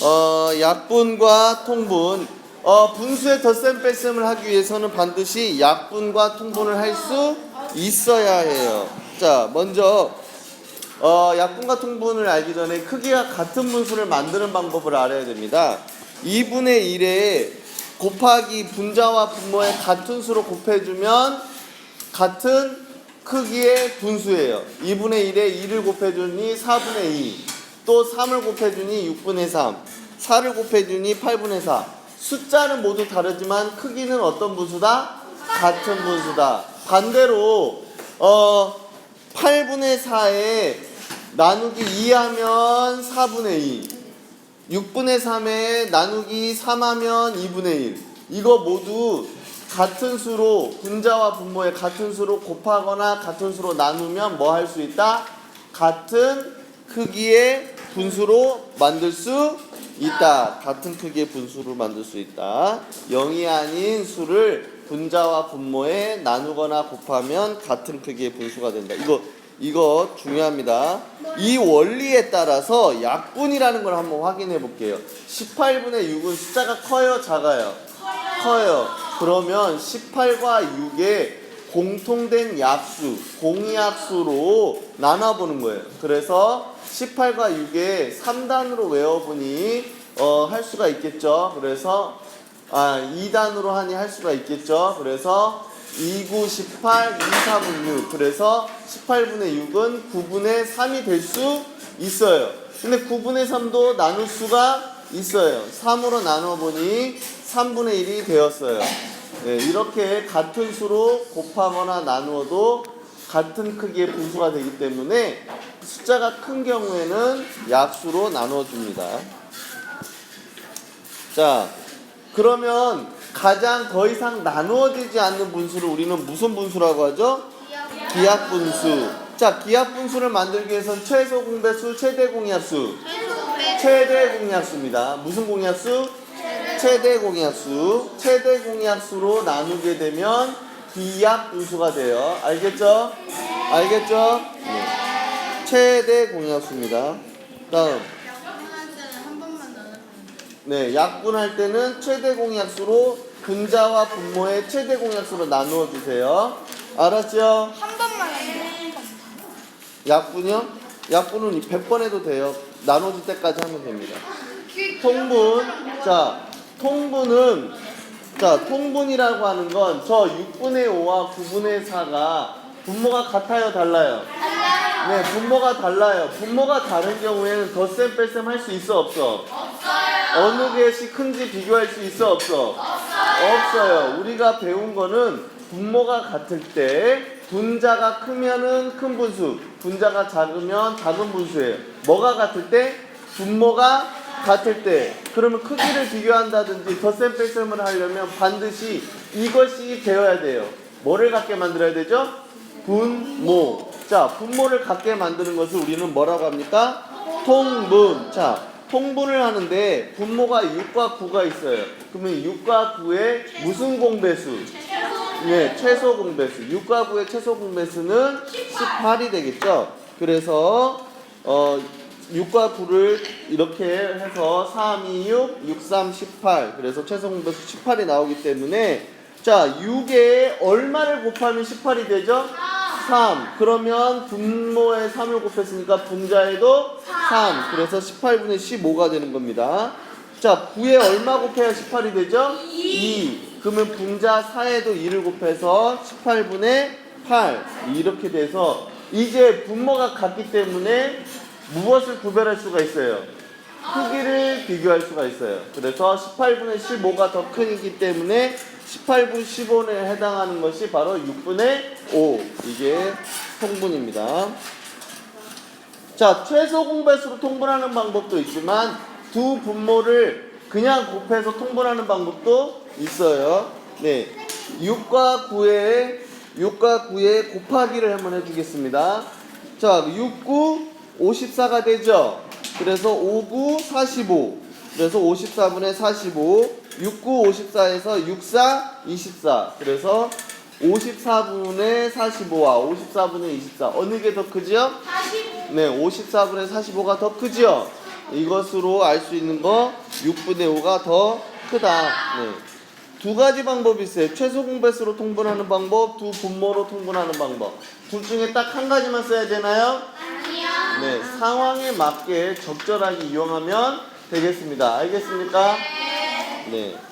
어, 약분과 통분. 어, 분수의 덧셈 뺄셈을 하기 위해서는 반드시 약분과 통분을 할 수 있어야 해요. 자, 먼저 어, 약분과 통분을 알기 전에 크기가 같은 분수를 만드는 방법을 알아야 됩니다. 2분의 1에 곱하기 분자와 분모의 같은 수로 곱해주면 같은 크기의 분수예요. 2분의 1에 2를 곱해주니 4분의 2. 또 3을 곱해주니 6분의 3. 4를 곱해주니 8분의 4. 숫자는 모두 다르지만 크기는 어떤 분수다? 같은 분수다. 반대로 어 8분의 4에 나누기 2하면 4분의 2. 6분의 3에 나누기 3하면 2분의 1. 이거 모두 같은 수로 분자와 분모의 같은 수로 곱하거나 같은 수로 나누면 뭐 할 수 있다? 같은 크기의 분수로 만들 수 있다. 같은 크기의 분수로 만들 수 있다. 0이 아닌 수를 분자와 분모에 나누거나 곱하면 같은 크기의 분수가 된다. 이거 이거 중요합니다. 이 원리에 따라서 약분이라는 걸 한번 확인해 볼게요. 18분의 6은 숫자가 커요, 작아요? 커요. 그러면 18과 6의 공통된 약수, 공약수로 나눠보는 거예요. 그래서 18과 6의 3단으로 외워보니 어, 할 수가 있겠죠. 그래서 아, 2단으로 하니 할 수가 있겠죠. 그래서 2, 9, 18, 2, 4분 6. 그래서 18분의 6은 9분의 3이 될 수 있어요. 근데 9분의 3도 나눌 수가 있어요. 3으로 나눠보니 3분의 1이 되었어요. 네, 이렇게 같은 수로 곱하거나 나누어도 같은 크기의 분수가 되기 때문에 숫자가 큰 경우에는 약수로 나눠줍니다. 자, 그러면 가장 더 이상 나누어지지 않는 분수를 우리는 무슨 분수라고 하죠? 기하 분수. 자, 기하 분수를 만들기 위해서는 최소 공배수, 최대 공약수. 최대 공약수입니다. 무슨 공약수? 최대 공약수. 최대 공약수로 나누게 되면 기하 분수가 돼요. 알겠죠? 알겠죠? 네. 최대 공약수입니다. 다음. 한 번만 나눠. 네, 약분할 때는 최대 공약수로 분자와 분모의 최대 공약수로 나누어 주세요. 알았죠? 한 번만 하세요. 약분이요? 약분은 100번 해도 돼요. 나눠줄 때까지 하면 됩니다. 통분. 자, 통분은 자, 통분이라고 하는 건 저 6분의 5와 9분의 4가 분모가 같아요, 달라요? 네, 분모가 달라요. 분모가 다른 경우에는 덧셈 뺄셈 할 수 있어, 없어? 어느 get이 큰지 비교할 수 있어, 없어? 없어요. 우리가 배운 거는 분모가 같을 때 분자가 크면은 큰 분수, 분자가 작으면 작은 분수예요. 뭐가 같을 때? 분모가 같을 때. 그러면 크기를 비교한다든지 덧셈 뺄셈을 하려면 반드시 이것이 되어야 돼요. 뭐를 갖게 만들어야 되죠? 분모. 자, 분모를 갖게 만드는 것을 우리는 뭐라고 합니까? 통분. 자, 통분을 하는데 분모가 6과 9가 있어요. 그러면 6과 9의 무슨 공배수? 네, 최소 공배수. 6과 9의 최소 공배수는 18이 되겠죠. 그래서 어 6과 9를 이렇게 해서 3, 2, 6, 6, 3, 18. 그래서 최소 공배수 18이 나오기 때문에 자, 6에 얼마를 곱하면 18이 되죠? 3. 그러면 분모에 3을 곱했으니까 분자에도 3. 그래서 18분의 15가 되는 겁니다. 자, 9에 얼마 곱해야 18이 되죠? 2. 그러면 분자 4에도 2를 곱해서 18분의 8. 이렇게 돼서 이제 분모가 같기 때문에 무엇을 구별할 수가 있어요? 크기를 비교할 수가 있어요. 그래서 18분의 15가 더 크기 때문에 18분 15에 해당하는 것이 바로 6분의 5. 이게 통분입니다. 자, 최소 공배수로 통분하는 방법도 있지만 두 분모를 그냥 곱해서 통분하는 방법도 있어요. 네. 6과 9의 6과 9의 곱하기를 한번 해 주겠습니다. 자, 6, 9 54가 되죠. 그래서 59 45. 그래서 54분의 45. 69 54에서 64 24. 그래서 54분의 45와 54분의 24 어느 게 더 크지요? 네, 54분의 45가 더 크지요. 이것으로 알 수 있는 거 6분의 5가 더 크다. 네. 두 가지 방법이 있어요. 최소 공배수로 통분하는 방법, 두 분모로 통분하는 방법. 둘 중에 딱 한 가지만 써야 되나요? 네, 상황에 맞게 적절하게 이용하면 되겠습니다. 알겠습니까? 네. 네.